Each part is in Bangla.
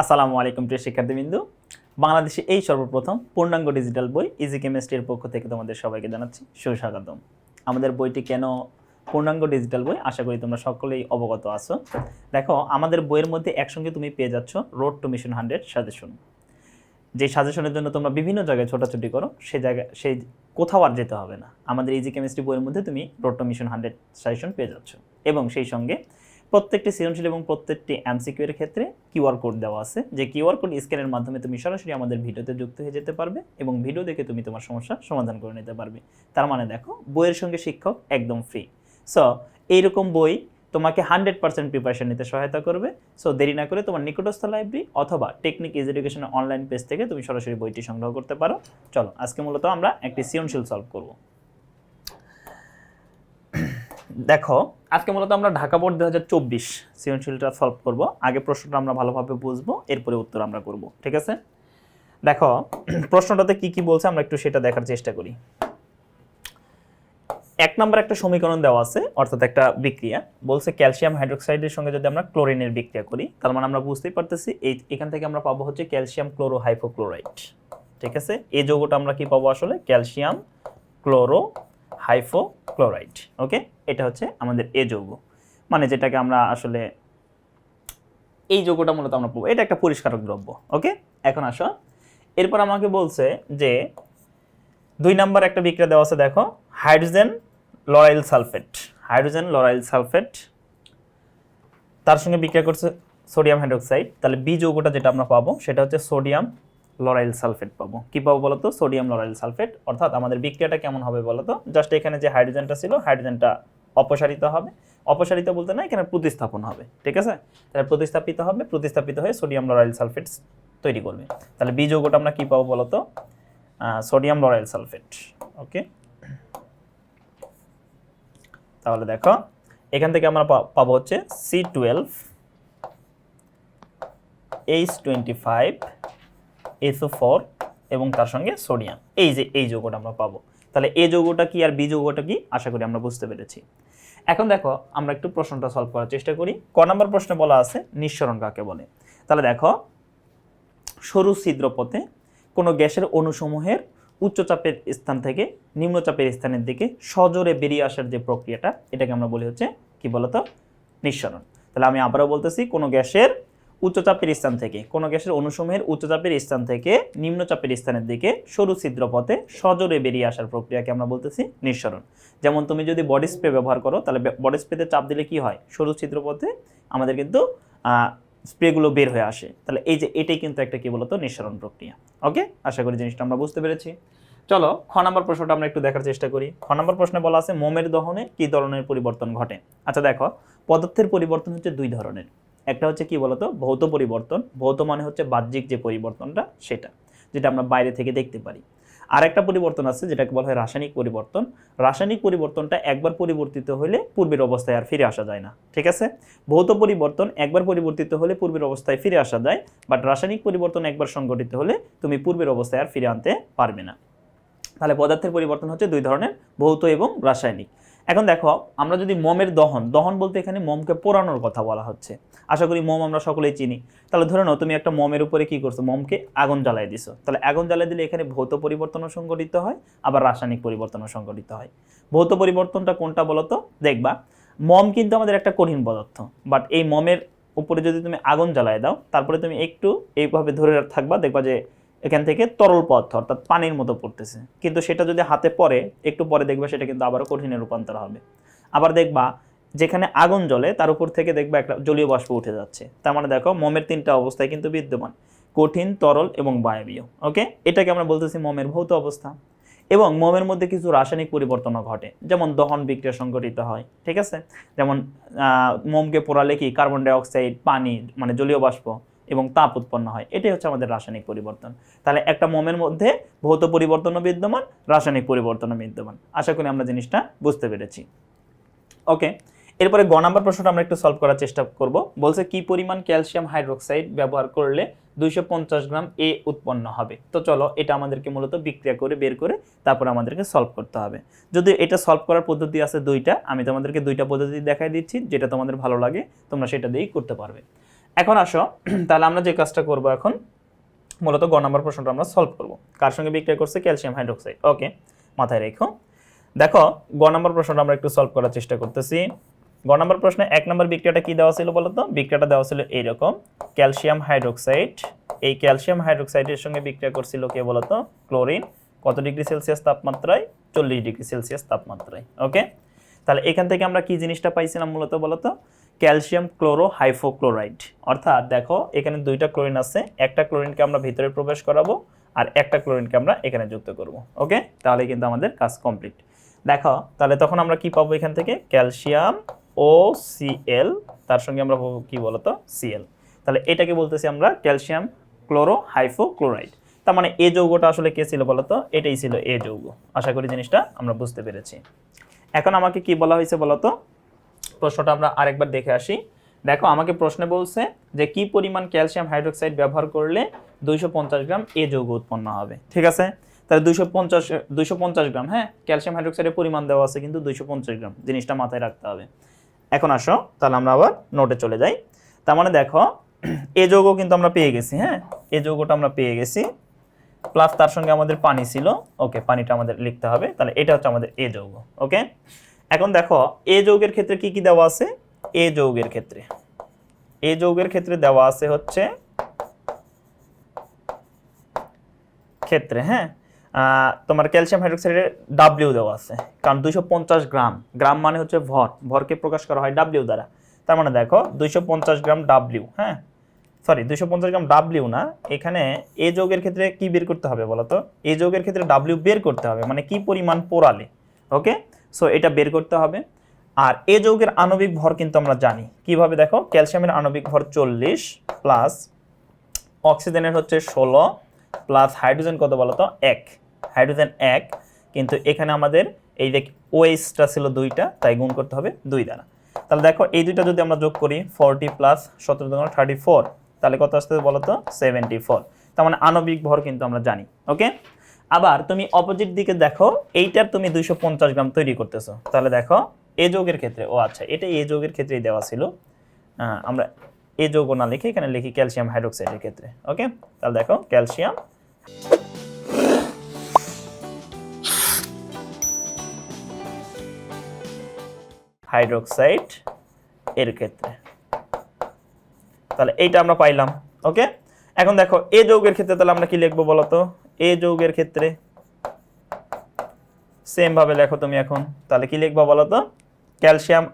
আসসালামু আলাইকুম প্রিয় শিক্ষার্থীবৃন্দু। বাংলাদেশে এই সর্বপ্রথম পূর্ণাঙ্গ ডিজিটাল বই ইজি কেমিস্ট্রির পক্ষ থেকে তোমাদের সবাইকে জানাচ্ছি সুস্বাগতম। আমাদের বইটি কেন পূর্ণাঙ্গ ডিজিটাল বই? আশা করি তোমরা সকলেই অবগত আছো। দেখো, আমাদের বইয়ের মধ্যে একসঙ্গে তুমি পেয়ে যাচ্ছ road to mission hundred suggestion যে সাজেশনের জন্য তোমরা বিভিন্ন জায়গায় ছোটাছুটি করো সেই জায়গায় সেই কোথাও আর যেতে হবে না। আমাদের ইজি কেমিস্ট্রি বইয়ের মধ্যে তুমি road to mission hundred suggestion পেয়ে যাচ্ছ। এবং সেই সঙ্গে প্রত্যেকটি সৃজনশীল এবং প্রত্যেকটি এমসিকিউ এর ক্ষেত্রে কিউআর কোড দেওয়া আছে। যে কিউআর কোড স্ক্যানের মাধ্যমে তুমি সরাসরি আমাদের ভিডিওতে যুক্ত হয়ে যেতে পারবে এবং ভিডিও দেখে তুমি তোমার সমস্যা সমাধান করে নিতে পারবে। তার মানে দেখো, বইয়ের সঙ্গে শিক্ষক একদম ফ্রি সো এইরকম বই তোমাকে হান্ড্রেড পার্সেন্ট প্রিপারেশন নিতে সহায়তা করবে। সো দেরি না করে তোমার নিকটস্থ লাইব্রেরি অথবা টেকনিক ইজ এডুকেশনের অনলাইন পেজ থেকে তুমি সরাসরি বইটি সংগ্রহ করতে পারো। চলো, আজকে মূলত আমরা একটি সৃজনশীল সলভ করব। দেখো, আজকে মূলত আমরা ঢাকা বোর্ড দু হাজার চব্বিশ সৃজনশীলটা সলভ করব। আগে প্রশ্নটা আমরা ভালোভাবে বুঝব, এরপরে উত্তর আমরা করব, ঠিক আছে? দেখো, প্রশ্নটাতে কি কি বলছে আমরা একটু সেটা দেখার চেষ্টা করি। এক নম্বর একটা সমীকরণ দেওয়া আছে, অর্থাৎ একটা বিক্রিয়া। বলছে ক্যালসিয়াম হাইড্রোক্সাইডের সঙ্গে যদি আমরা ক্লোরিনের বিক্রিয়া করি, তার মানে আমরা বুঝতেই পারতেছি এই, এখান থেকে আমরা পাবো হচ্ছে ক্যালসিয়াম ক্লোরো হাইফোক্লোরাইড ঠিক আছে? এই যৌগটা আমরা কি পাবো আসলে? Calcium chloro hypochlorite okay? এটা হচ্ছে আমাদের এ যৌগ। মানে যেটাকে আমরা আসলে এই যৌগটা মূলত আমরা পাবো এটা একটা পরিষ্কারক দ্রব্য, ওকে? এখন আসো। এরপর আমাকে বলছে যে দুই নাম্বার একটা বিক্রিয়া দেওয়া আছে, দেখো, hydrogen lauryl sulphate. Hydrogen lauryl sulphate, তার সঙ্গে বিক্রিয়া করছে সোডিয়াম হাইড্রোক্সাইড। তাহলে বি যৌগটা যেটা আমরা পাবো, সেটা হচ্ছে সোডিয়াম লরাইল সালফেট পাবো। কি পাবো বলতো? Sodium lauryl sulphate. অর্থাৎ আমাদের বিক্রিয়াটা কেমন হবে বলতো? জাস্ট এখানে যে হাইড্রোজেনটা ছিল হাইড্রোজেনটা অপসারিত হবে। অপসারিত বলতে না, এখানে প্রতিস্থাপন হবে। ঠিক আছে? তাহলে প্রতিস্থাপিত হবে, প্রতিস্থাপিত হয়ে সোডিয়াম লরাইল সালফেট তৈরি করবে। তাহলে বি যৌগটা আমরা কি পাবো বলতো? Sodium lauryl sulphate. ওকে তাহলে দেখো, এখান থেকে আমরা পাবো হচ্ছে C twelve H twenty five SO four এবং তার সঙ্গে সোডিয়াম। এই যে এই যৌগটা আমরা পাবো। তাহলে এই যৌগটা কি আর বি যৌগটা কি? আশা করি আমরা বুঝতে পেরেছি। এখন দেখো, আমরা একটু প্রশ্নটা সলভ করার চেষ্টা করি। ক নম্বর প্রশ্নে বলা আছে, নিঃসরণ কাকে বলে? তাহলে দেখো, সরু ছিদ্র পথে কোনো গ্যাসের অণুসমূহের উচ্চচাপের স্থান থেকে নিম্নচাপের স্থানের দিকে সজোরে বেরিয়ে আসার যে প্রক্রিয়াটা, এটাকে আমরা বলি হচ্ছে কি বলতো? নিঃসরণ। তাহলে আমি আবারও বলতেছি, কোনো গ্যাসের উচ্চচাপের স্থান থেকে, কোনো গ্যাসের অণুসমূহের উচ্চচাপের স্থান থেকে নিম্নচাপের স্থানের দিকে সরু ছিদ্র পথে সজোরে বেরিয়ে আসার প্রক্রিয়াকে আমরা বলতেছি নিঃসরণ। যেমন তুমি যদি বডি স্প্রে ব্যবহার করো, তাহলে বডি স্প্রেতে চাপ দিলে কি হয়? সরু ছিদ্র পথে আমাদের কিন্তু স্প্রেগুলো বের হয়ে আসে। তাহলে এই যে এটাই কিন্তু একটা কি বলতো? নিঃসরণ প্রক্রিয়া। ওকে? আশা করি জিনিসটা আমরা বুঝতে পেরেছি। চলো, খ নম্বর প্রশ্নটা আমরা একটু দেখার চেষ্টা করি। খ নম্বর প্রশ্নে বলা আছে, মোমের দহনে কি ধরনের পরিবর্তন ঘটে? আচ্ছা দেখো, পদার্থের পরিবর্তন হচ্ছে দুই ধরনের। একটা হচ্ছে কি বলতো? ভৌত পরিবর্তন। ভৌত মানে হচ্ছে বাহ্যিক যে পরিবর্তনটা, সেটা। যেটা আমরা বাইরে থেকে দেখতে পারি। আর একটা পরিবর্তন আছে, যেটাকে বলা হয় রাসায়নিক পরিবর্তন। রাসায়নিক পরিবর্তনটা একবার পরিবর্তিত হলে পূর্বের অবস্থায় আর ফিরে আসা যায় না। ঠিক আছে? ভৌত পরিবর্তন একবার পরিবর্তিত হলে পূর্বের অবস্থায় ফিরে আসা যায়, বাট রাসায়নিক পরিবর্তন একবার সংঘটিত হলে তুমি পূর্বের অবস্থায় আর ফিরে আনতে পারবে না। তাহলে পদার্থের পরিবর্তন হচ্ছে দুই ধরনের, ভৌত এবং রাসায়নিক। এখন দেখো, আমরা যদি মোমের দহন দহন বলতে এখানে মোমকে পোড়ানোর কথা বলা হচ্ছে। আশা করি মোম আমরা সকলেই চিনি। তাহলে ধরে নাও, তুমি একটা মোমের উপরে কি করছ? মোমকে আগুন জ্বালাই দিছো। তাহলে আগুন জ্বালাই দিলে এখানে ভৌত পরিবর্তনও সংঘটিত হয়, আবার রাসায়নিক পরিবর্তনও সংঘটিত হয়। ভৌত পরিবর্তনটা কোনটা বলো তো দেখবা, মম কিন্তু আমাদের একটা কঠিন পদার্থ বাট এই মমের উপরে যদি তুমি আগুন জ্বালায় দাও, তারপরে তুমি একটু এইভাবে ধরে থাকবা, দেখবা যে এখান থেকে তরল পথ অর্থাৎ পানির মতো পড়তেছে। কিন্তু সেটা যদি হাতে পড়ে, একটু পরে দেখবা সেটা কিন্তু আবারও কঠিনে রূপান্তর হবে। আবার দেখবা, যেখানে আগুন জ্বলে, তার উপর থেকে দেখবা একটা জলীয় বাষ্প উঠে যাচ্ছে। তার মানে দেখো, মোমের তিনটা অবস্থায় কিন্তু বিদ্যমান। কঠিন, তরল এবং বায়বীয়, ওকে? এটাকে আমরা বলতেছি মোমের ভৌত অবস্থা। এবং মোমের মধ্যে কিছু রাসায়নিক পরিবর্তনও ঘটে। যেমন দহন বিক্রিয়া সংঘটিত হয়, ঠিক আছে? যেমন মোমকে পোড়ালে কি? কার্বন ডাইঅক্সাইড পানি মানে জলীয় বাষ্প। এবং তাপ উৎপন্ন হয়। এটাই হচ্ছে আমাদের রাসায়নিক পরিবর্তন। তাহলে একটা মোমের মধ্যে ভৌত পরিবর্তনও বিদ্যমান, রাসায়নিক পরিবর্তনও বিদ্যমান। আশা করি আমরা জিনিসটা বুঝতে পেরেছি। ওকে, এরপরে গ নাম্বার প্রশ্নটা আমরা একটু সলভ করার চেষ্টা করব। বলছে কি পরিমাণ ক্যালসিয়াম হাইড্রোক্সাইড ব্যবহার করলে দুইশো পঞ্চাশ গ্রাম এ উৎপন্ন হবে? তো চলো এটা আমাদেরকে মূলত বিক্রিয়া করে, বের করে তারপর আমাদেরকে সলভ করতে হবে। যদি এটা সলভ করার পদ্ধতি আছে দুইটা, আমি তোমাদেরকে দুইটা পদ্ধতি দেখাই দিচ্ছি, যেটা তোমাদের ভালো লাগে, তোমরা সেটা দিয়েই করতে পারবে। এখন আসো, তাহলে আমরা যে কাজটা করব এখন, মূলত গ নম্বর প্রশ্নটা আমরা সলভ করব। কার সঙ্গে বিক্রিয়া করছে? ক্যালসিয়াম হাইড্রোক্সাইড ওকে মাথায় রেখো। দেখো, গ নম্বর প্রশ্নটা আমরা একটু সলভ করার চেষ্টা করতেছি। গ নম্বর প্রশ্নে এক নম্বর বিক্রিয়াটা কি দেওয়া ছিল বলো তো বিক্রিয়াটা দেওয়া ছিল এইরকম ক্যালসিয়াম হাইড্রোক্সাইড এই ক্যালসিয়াম হাইড্রোক্সাইডের সঙ্গে বিক্রিয়া করছিল কে বলতো? ক্লোরিন কত ডিগ্রি সেলসিয়াস তাপমাত্রায়? চল্লিশ ডিগ্রি সেলসিয়াস তাপমাত্রায়। ওকে তাহলে এখান থেকে আমরা কি জিনিসটা পাইছিলাম মূলত বলতো? Calcium chloro hypochlorite. অর্থাৎ দেখো, এখানে দুইটা ক্লোরিন আছে, একটা ক্লোরিনকে আমরা ভিতরে প্রবেশ করাবো আর একটা ক্লোরিনকে আমরা এখানে যুক্ত করব। ওকে? তাহলে কিন্তু আমাদের কাজ কমপ্লিট। দেখো, তাহলে তখন আমরা কি পাবো এখান থেকে? ক্যালসিয়াম ও সিএল তার সঙ্গে আমরা পাবো কি বলতো? সিএল তাহলে এটাকে বলতেছি আমরা ক্যালসিয়াম ক্লোরো হাইফোক্লোরাইড। তার মানে এ যৌগটা আসলে কে ছিল বলতো? এটাই ছিল এ যৌগ। আশা করি জিনিসটা আমরা বুঝতে পেরেছি। এখন আমাকে কি বলা হয়েছে বলতো? প্রশ্নটা আমরা আরেকবার দেখে আসি। দেখো, আমাকে প্রশ্নে বলছে যে কি পরিমাণ ক্যালসিয়াম হাইড্রোক্সাইড ব্যবহার করলে দুইশো পঞ্চাশ গ্রাম এ যৌগ উৎপন্ন হবে? ঠিক আছে? তাহলে দুইশো পঞ্চাশ দুইশো পঞ্চাশ গ্রাম হ্যাঁ? ক্যালসিয়াম হাইড্রোক্সাইডের পরিমাণ দেওয়া আছে কিন্তু দুইশো পঞ্চাশ গ্রাম, জিনিসটা মাথায় রাখতে হবে। এখন আসো, তাহলে আমরা আবার নোটে চলে যাই। তার মানে দেখো, এ যৌগ কিন্তু আমরা পেয়ে গেছি হ্যাঁ? এ যৌগটা আমরা পেয়ে গেছি। প্লাস তার সঙ্গে আমাদের পানি ছিল। ওকে, পানিটা আমাদের লিখতে হবে। তাহলে এটা হচ্ছে আমাদের এ যৌগ, ওকে? এখন দেখো এ যৌগের ক্ষেত্রে কি কি দেওয়া আছে? এ যৌগের ক্ষেত্রে। এ যৌগের ক্ষেত্রে দেওয়া আছে হচ্ছে ক্ষেত্রে হ্যাঁ? তোমার ক্যালসিয়াম হাইড্রোক্সাইডের ডাব্লিউ দেওয়া আছে। কারণ দুইশো পঞ্চাশ গ্রাম। গ্রাম মানে হচ্ছে ভর। ভরকে প্রকাশ করা হয় ডাব্লিউ দ্বারা। তার মানে দেখো, দুইশো পঞ্চাশ গ্রাম ডাব্লিউ হ্যাঁ? সরি দুইশো পঞ্চাশ গ্রাম ডাব্লিউ না। এখানে এ যৌগের ক্ষেত্রে কি বের করতে হবে বলতো এ যৌগের ক্ষেত্রে ডাব্লিউ বের করতে হবে। মানে কি পরিমাণ পোড়ালে? ওকে সো এটা বের করতে হবে। আর এ যৌগের আণবিক ভর কিন্তু আমরা জানি। কীভাবে দেখো? ক্যালসিয়ামের আণবিক ভর চল্লিশ প্লাস অক্সিজেনের হচ্ছে ষোলো প্লাস হাইড্রোজেন কত বলতো এক। হাইড্রোজেন এক, কিন্তু এখানে আমাদের এই দেখ ওএসটা ছিল দুইটা, তাই গুণ করতে হবে দুই দ্বারা। তাহলে দেখো, এই দুইটা যদি আমরা যোগ করি ফোরটি প্লাস সতেরো দুগুণ থার্টি ফোর তাহলে কত আসতে বলতো সেভেন্টি ফোর তার মানে আণবিক ভর কিন্তু আমরা জানি ওকে আবার তুমি অপোজিট দিকে দেখো, এইটার তুমি দুইশো পঞ্চাশ গ্রাম তৈরি করতেছো। তাহলে দেখো, এ যোগের ক্ষেত্রে, ও আচ্ছা এটা এ যোগের ক্ষেত্রেই দেওয়া ছিল। আমরা এ যোগ না লিখে এখানে লিখি ক্যালসিয়াম হাইড্রোক্সাইডের ক্ষেত্রে ওকে তাহলে দেখো ক্যালসিয়াম হাইড্রোক্সাইড এর ক্ষেত্রে। তাহলে এইটা আমরা পাইলাম ওকে এখন দেখো, এ যৌগের ক্ষেত্রে তাহলে আমরা কি লিখব বলো তো এ যৌগের ক্ষেত্রে? সেম ভাবে লেখো তুমি এখন। তাহলে কি লিখব বলো তো? ক্যালসিয়াম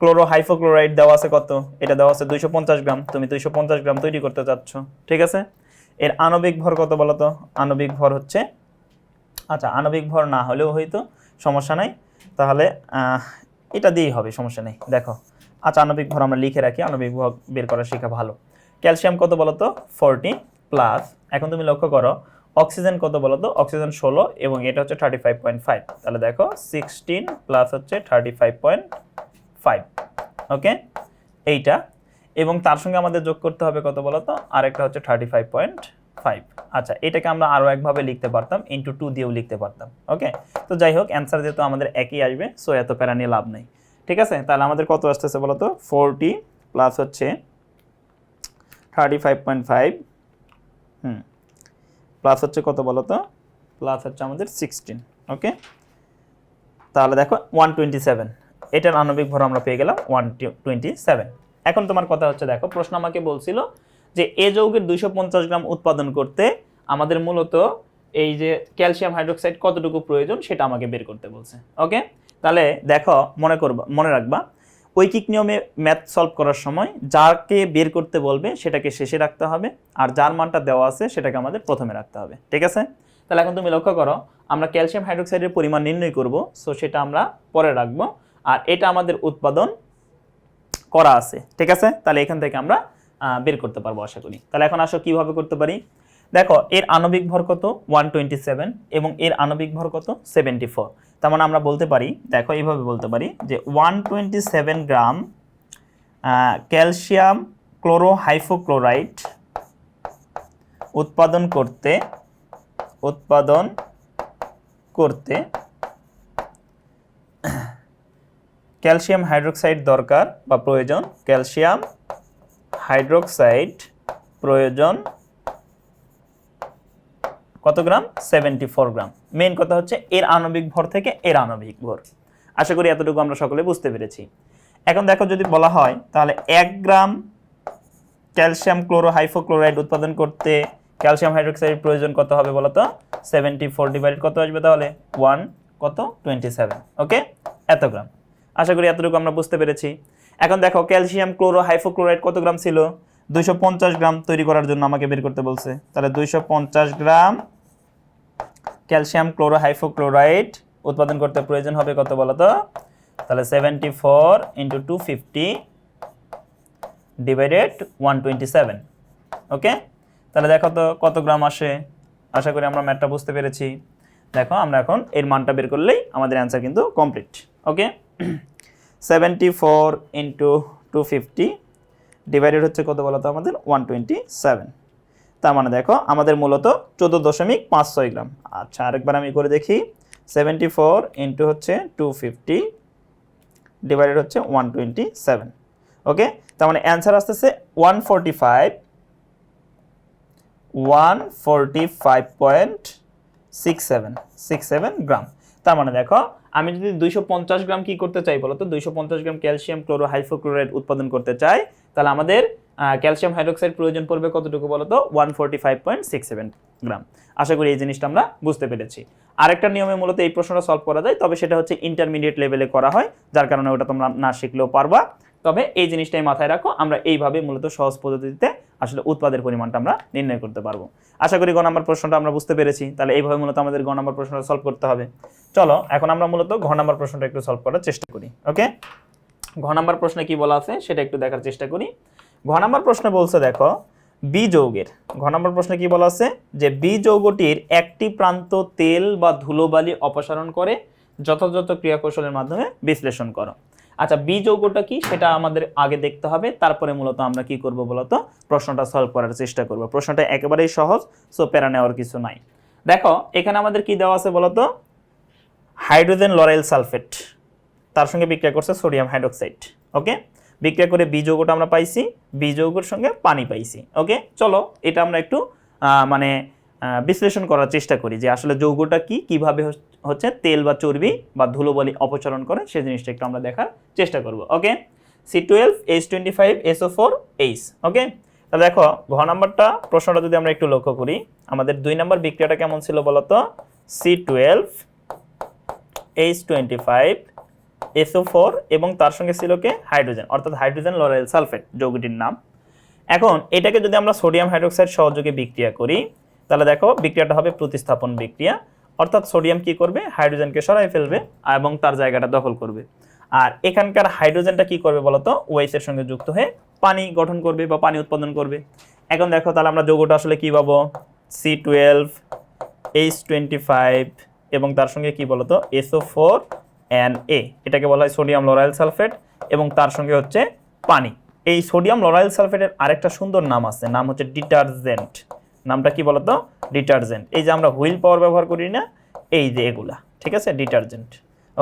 ক্লোরো হাইফোক্লোরাইড দেওয়া আছে কত? এটা দেওয়া আছে দুইশো পঞ্চাশ গ্রাম। তুমি দুইশো পঞ্চাশ গ্রাম তৈরি করতে চাচ্ছ। ঠিক আছে? এর আণবিক ভর কত বলো তো? আণবিক ভর হচ্ছে আচ্ছা আণবিক ভর না হলেও হয়তো, সমস্যা নাই। তাহলে এটা দিয়েই হবে, সমস্যা নেই। দেখো। আচ্ছা আণবিক ভর আমরা লিখে রাখি। আণবিক ভর বের করা শেখা ভালো। ক্যালসিয়াম কত বলো তো? ফোরটি প্লাস এখন তুমি লক্ষ্য করো অক্সিজেন কত বলো তো? অক্সিজেন ষোলো এবং এটা হচ্ছে থার্টি ফাইভ পয়েন্ট ফাইভ তাহলে দেখো সিক্সটিন প্লাস হচ্ছে thirty five point five okay এইটা। এবং তার সঙ্গে আমাদের যোগ করতে হবে কত বলো তো? আরেকটা হচ্ছে থার্টি ফাইভ পয়েন্ট ফাইভ আচ্ছা এটাকে আমরা আরও একভাবে লিখতে পারতাম ইন্টু টু দিয়েও লিখতে পারতাম। ওকে তো যাই হোক অ্যান্সার যেহেতু আমাদের একই আসবে সো এত প্যারা নিয়ে লাভ নেই। ঠিক আছে? তাহলে আমাদের কত আসতেছে বলো তো? ফোরটি প্লাস হচ্ছে thirty five point five hmm. Plus হচ্ছে কত বলো তো? প্লাস হচ্ছে আমাদের সিক্সটিন ওকে তাহলে দেখো ওয়ান টোয়েন্টি সেভেন এটার আণবিক ভর আমরা পেয়ে গেলাম ওয়ান টোয়েন্টি সেভেন এখন তোমার কথা হচ্ছে, দেখো, প্রশ্ন আমাকে বলছিল যে এ যৌগের দুইশো পঞ্চাশ গ্রাম উৎপাদন করতে আমাদের মূলত এই যে ক্যালসিয়াম হাইড্রোক্সাইড কতটুকু প্রয়োজন সেটা আমাকে বের করতে বলছে ওকে তাহলে দেখো, মনে করবা, মনে রাখবা ঐকিক নিয়মে ম্যাথ সলভ করার সময় যাকে বের করতে বলবে সেটাকে শেষে রাখতে হবে আর যার মানটা দেওয়া আছে সেটাকে আমাদের প্রথমে রাখতে হবে, ঠিক আছে? তাহলে এখন তুমি লক্ষ্য করো, আমরা ক্যালসিয়াম হাইড্রোক্সাইডের পরিমাণ নির্ণয় করব সো সেটা আমরা পরে রাখব। আর এটা আমাদের উৎপাদন করা আছে, ঠিক আছে? তাহলে এখান থেকে আমরা বের করতে পারব আশা করি। তাহলে এখন আসো কীভাবে করতে পারি? দেখো, এর আণবিক ভর কত? ওয়ান টোয়েন্টি সেভেন এবং এর আণবিক ভর কত? সেভেন্টি ফোর তার মানে আমরা বলতে পারি, দেখো, এইভাবে বলতে পারি যে one twenty seven gram calcium chlorohypochlorite উৎপাদন করতে উৎপাদন করতে ক্যালসিয়াম হাইড্রোক্সাইড দরকার বা প্রয়োজন। ক্যালসিয়াম হাইড্রোক্সাইড প্রয়োজন কত gram? Seventy four gram. Main কথা হচ্ছে এর আণবিক ভর থেকে এর আণবিক ভর। আশা করি এতটুকু আমরা সকলে বুঝতে পেরেছি। এখন দেখো যদি বলা হয়, তাহলে এক গ্রাম ক্যালসিয়াম ক্লোরো হাইফোক্লোরাইড উৎপাদন করতে ক্যালসিয়াম হাইড্রোক্সাইড প্রয়োজন কত হবে বলো তো সেভেন্টি ফোর ডিভাইড কত আসবে তাহলে? ওয়ান কত? টোয়েন্টি সেভেন ওকে এত গ্রাম। আশা করি এতটুকু আমরা বুঝতে পেরেছি। এখন দেখো ক্যালসিয়াম ক্লোরো হাইফোক্লোরাইড কত গ্রাম ছিল? দুইশো পঞ্চাশ গ্রাম তৈরি করার জন্য আমাকে বের করতে বলছে। তাহলে দুইশো পঞ্চাশ গ্রাম ক্যালসিয়াম ক্লোরো হাইফোক্লোরাইড উৎপাদন করতে প্রয়োজন হবে কত বলো তো তাহলে seventy four into two fifty divided one twenty seven okay তাহলে দেখো তো কত গ্রাম আসে? আশা করি আমরা ম্যাটটা বুঝতে পেরেছি। দেখো আমরা এখন এর মানটা বের করলেই আমাদের অ্যান্সার কিন্তু complete okay seventy four into two fifty divided হচ্ছে কত বলো তো আমাদের? ওয়ান টোয়েন্টি সেভেন তার মানে দেখো, আমাদের মূলত চোদ্দ দশমিক পাঁচ ছয় গ্রাম। আচ্ছা আরেকবার আমি করে দেখি। সেভেন্টি ফোর ইন্টু হচ্ছে টু ফিফটি ডিভাইডেড হচ্ছে ওয়ান টোয়েন্টি সেভেন ওকে তার মানে অ্যান্সার আসতেছে one forty five one forty five point six seven six seven gram. তার মানে দেখো, আমি যদি দুইশো পঞ্চাশ গ্রাম কি করতে চাই বলো তো? দুইশো পঞ্চাশ গ্রাম ক্যালসিয়াম ক্লোরো হাইফোক্লোরাইড উৎপাদন করতে চাই, তাহলে আমাদের ক্যালসিয়াম হাইড্রোক্সাইড প্রয়োজন পড়বে কতটুকু বলো তো one forty five point six seven gram. আশা করি এই জিনিসটা আমরা বুঝতে পেরেছি। আরেকটা নিয়মে মূলত এই প্রশ্নটা সলভ করা যায়, তবে সেটা হচ্ছে ইন্টারমিডিয়েট লেভেলে করা হয়, যার কারণে ওটা তোমরা না শিখলেও পারবা। তবে এই জিনিসটাই মাথায় রাখো, আমরা এইভাবে মূলত সহজ পদ্ধতিতে আসলে উৎপাদের পরিমাণটা আমরা নির্ণয় করতে পারব। আশা করি গ নম্বর প্রশ্নটা আমরা বুঝতে পেরেছি, তাহলে এইভাবে মূলত আমাদের গ নম্বর প্রশ্নটা সলভ করতে হবে। চলো, এখন আমরা মূলত ঘ নম্বর প্রশ্নটা একটু সলভ করার চেষ্টা করি ওকে ঘ নম্বর প্রশ্নে কি বলা আছে, সেটা একটু দেখার চেষ্টা করি। ঘ নম্বর প্রশ্নে বলছে দেখো বি যৌগের ঘ নম্বর প্রশ্নে কি বলা আছে? যে বি যৌগটির একটি প্রান্ত তেল বা ধুলোবালি অপসারণ করে যথাযথ ক্রিয়াকৌশলের মাধ্যমে বিশ্লেষণ করো। আচ্ছা বি যৌগটা কি? সেটা আমাদের আগে দেখতে হবে, তারপরে মূলত আমরা কি করব বলতো প্রশ্নটা সলভ করার চেষ্টা করব। প্রশ্নটা একেবারেই সহজ সো প্যারা নেওয়ার কিছু নাই। দেখো, এখানে আমাদের কি দেওয়া আছে বলতো হাইড্রোজেন লরেল সালফেট। তার সঙ্গে বিক্রিয়া করছে সোডিয়াম হাইড্রোক্সাইড ওকে বিক্রিয়া করে বি যৌগটা আমরা পাইছি বি যৌগের সঙ্গে পানি পাইছি, ওকে? চলো, এটা আমরা একটু মানে বিশ্লেষণ করার চেষ্টা করি যে আসলে যৌগটা কি, কীভাবে হচ্ছে তেল বা চর্বি বা ধুলোবলি অপচরণ করে সেই জিনিসটা একটু আমরা দেখার চেষ্টা করব, okay? C twelve H twenty five SO four H okay? তাহলে দেখো, ঘ নাম্বারটা, প্রশ্নটা যদি আমরা একটু লক্ষ্য করি, আমাদের দুই নাম্বার বিক্রিয়াটা কেমন ছিল বলতো? C twelve H twenty five SO four এবং তার সঙ্গে ছিল কে? হাইড্রোজেন, অর্থাৎ হাইড্রোজেন লরেল সালফেট যৌগটির নাম। এখন এটাকে যদি আমরা সোডিয়াম হাইড্রোক্সাইড সহযোগে বিক্রিয়া করি, তাহলে দেখো বিক্রিয়াটা হবে প্রতিস্থাপন বিক্রিয়া। অর্থাৎ সোডিয়াম কি করবে? হাইড্রোজেনকে সরাই ফেলবে এবং তার জায়গাটা দখল করবে। আর এখানকার হাইড্রোজেনটা কি করবে বলতো? ওয়াইস এর সঙ্গে যুক্ত হয়ে পানি গঠন করবে বা পানি উৎপাদন করবে। এখন দেখো তাহলে আমরা যৌগটা আসলে কি পাবো? C twelve H twenty five এবং তার সঙ্গে কি বলতো? এসও ফোর অ্যান এ, এটাকে বলা হয় সোডিয়াম লরাইল সালফেট এবং তার সঙ্গে হচ্ছে পানি। এই সোডিয়াম লরাইল সালফেটের আরেকটা সুন্দর নাম আছে, নাম হচ্ছে ডিটারজেন্ট। নামটা কি বলতো? ডিটারজেন্ট। এই যে আমরা হুইল পাওয়ার ব্যবহার করি না, এই যে এগুলা, ঠিক আছে? ডিটারজেন্ট।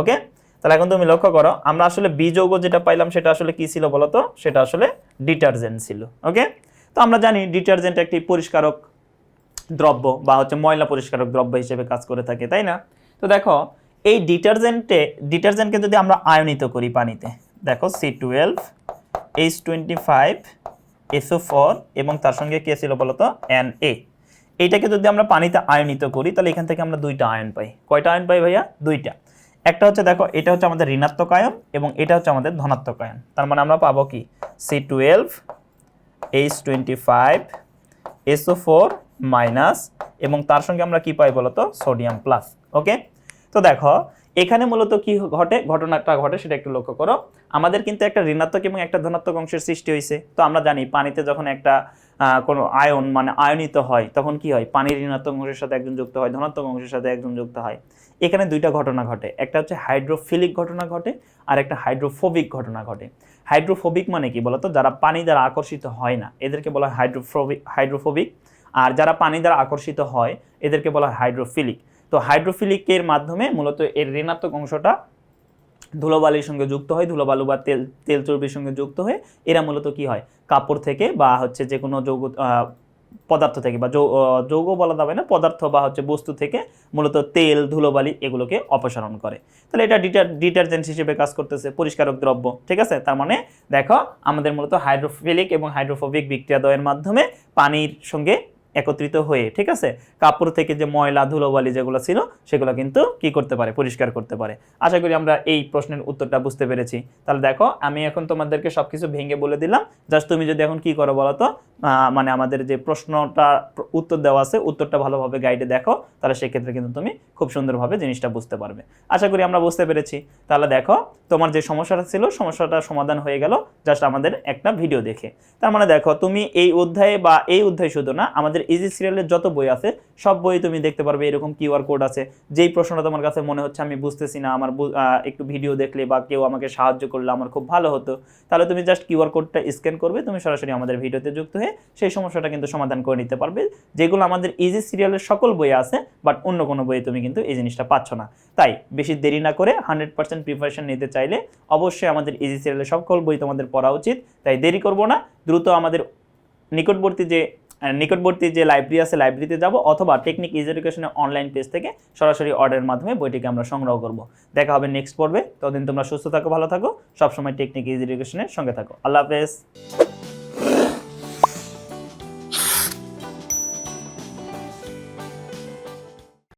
ওকে? তাহলে এখন তুমি লক্ষ্য করো, আমরা আসলে বীজৌগ যেটা পাইলাম সেটা আসলে কি ছিল বলতো? সেটা আসলে ডিটারজেন্ট ছিল, ওকে? তো আমরা জানি ডিটারজেন্ট একটি পরিষ্কারক দ্রব্য বা হচ্ছে ময়লা পরিষ্কারক দ্রব্য হিসেবে কাজ করে থাকে, তাই না? তো দেখো এই ডিটারজেন্টে, ডিটারজেন্টকে যদি আমরা আয়নিত করি পানিতে, দেখো C twelve H twenty five SO four এবং তার সঙ্গে কে ছিল বলতো? এন এ এইটাকে যদি আমরা পানিতে আয়নিত করি, তাহলে এখান থেকে আমরা দুইটা আয়ন পাই। কয়টা আয়ন পাই ভাইয়া? দুইটা। একটা হচ্ছে দেখো, এটা হচ্ছে আমাদের ঋণাত্মক আয়ন এবং এটা হচ্ছে আমাদের ধনাত্মক আয়ন। তার মানে আমরা পাবো কি? C twelve H twenty five SO four minus এবং তার সঙ্গে আমরা কি পাই বলতো? সোডিয়াম প্লাস ওকে তো দেখো, এখানে মূলত কি ঘটে? ঘটনাটা ঘটে, সেটা একটু লক্ষ্য করো। আমাদের কিন্তু একটা ঋণাত্মক এবং একটা ধনাত্মক অংশের সৃষ্টি হয়েছে। তো আমরা জানি পানিতে যখন একটা কোনো আয়ন মানে আয়নিত হয়, তখন কি হয়? পানির ঋণাত্মক অংশের সাথে একজন যুক্ত হয়, ধনাত্মক অংশের সাথে একজন যুক্ত হয়। এখানে দুইটা ঘটনা ঘটে। একটা হচ্ছে হাইড্রোফিলিক ঘটনা ঘটে, আর একটা হাইড্রোফোবিক ঘটনা ঘটে। হাইড্রোফোবিক মানে কি বলতো? যারা পানি দ্বারা আকর্ষিত হয় না, এদেরকে বলা হয় হাইড্রোফোবিক হাইড্রোফোবিক। আর যারা পানি দ্বারা আকর্ষিত হয়, এদেরকে বলা হয় হাইড্রোফিলিক। তো হাইড্রোফিলিকের মাধ্যমে মূলত এর ঋণাত্মক অংশটা ধুলোবালির সঙ্গে যুক্ত হয়, ধুলোবালু বা তেল তেল চর্বির সঙ্গে যুক্ত হয়ে এরা মূলত কি হয়? কাপড় থেকে বা হচ্ছে যে কোনো যৌগ পদার্থ থেকে বা যৌগ বলা যাবে না, পদার্থ বা হচ্ছে বস্তু থেকে মূলত তেল, ধুলোবালি এগুলোকে অপসারণ করে। তাহলে এটা ডিটার ডিটারজেন্ট হিসেবে কাজ করতেছে, পরিষ্কারক দ্রব্য, ঠিক আছে? তার মানে দেখো, আমাদের মূলত হাইড্রোফিলিক এবং হাইড্রোফোবিক বিক্রিয়া দ্বয়ের মাধ্যমে পানির সঙ্গে একত্রিত হয়ে, ঠিক আছে? কাপড় থেকে যে ময়লা, ধুলোবালি যেগুলো ছিল, সেগুলো কিন্তু কি করতে পারে? পরিষ্কার করতে পারে। আশা করি আমরা এই প্রশ্নের উত্তরটা বুঝতে পেরেছি। তাহলে দেখো, আমি এখন তোমাদেরকে সবকিছু ভেঙে বলে দিলাম। জাস্ট তুমি যদি এখন কি করো বলো তো? মানে আমাদের যে প্রশ্নটা উত্তর দেওয়া আছে, উত্তরটা ভালোভাবে গাইডে দেখো। তাহলে সেক্ষেত্রে কিন্তু তুমি খুব সুন্দরভাবে জিনিসটা বুঝতে পারবে। আশা করি আমরা বুঝতে পেরেছি। তাহলে দেখো, তোমার যে সমস্যাটা ছিল, সমস্যাটা সমাধান হয়ে গেল। জাস্ট আমাদের একটা ভিডিও দেখে। তার মানে দেখো, তুমি এই অধ্যায়ে বা এই অধ্যায় শুধু না, আমাদের ইজি সিরিয়ালের যত বই আছে, সব বই তুমি দেখতে পারবে এরকম কিউআর কোড আছে। যেই প্রশ্নটা তোমার কাছে মনে হচ্ছে, আমি বুঝতেছি না, আমার একটু ভিডিও দেখলে বা কেউ আমাকে সাহায্য করলে আমার খুব ভালো হতো। তাহলে তুমি জাস্ট কিউআর কোডটা স্ক্যান করবে, তুমি সরাসরি আমাদের ভিডিওতে যুক্ত হয়ে সেই সমস্যাটা কিন্তু সমাধান করে নিতে পারবে। যেগুলো আমাদের ইজি সিরিয়ালের সকল বই আছে বাট অন্য কোনো বইয়ে তুমি কিন্তু এই জিনিসটা পাচ্ছ না। তাই বেশি দেরি না করে হান্ড্রেড পার্সেন্ট প্রিপারেশন নিতে চাইলে অবশ্যই আমাদের ইজি সিরিয়ালের সকল বই তোমাদের পড়া উচিত। তাই দেরি করব না, দ্রুত আমাদের নিকটবর্তী যে নিকটবর্তী যে লাইব্রেরি আছে লাইব্রেরিতে যাব অথবা টেকনিক ইজ এডুকেশনের অনলাইন পেজ থেকে সরাসরি অর্ডারের মাধ্যমে বইটিকে আমরা সংগ্রহ করব। দেখা হবে নেক্সট পর্বে। ততদিন তোমরা সুস্থ থাকো, ভালো থাকো। সবসময় টেকনিক ইজ এডুকেশনের সঙ্গে থাকো। আল্লাহ হাফেজ।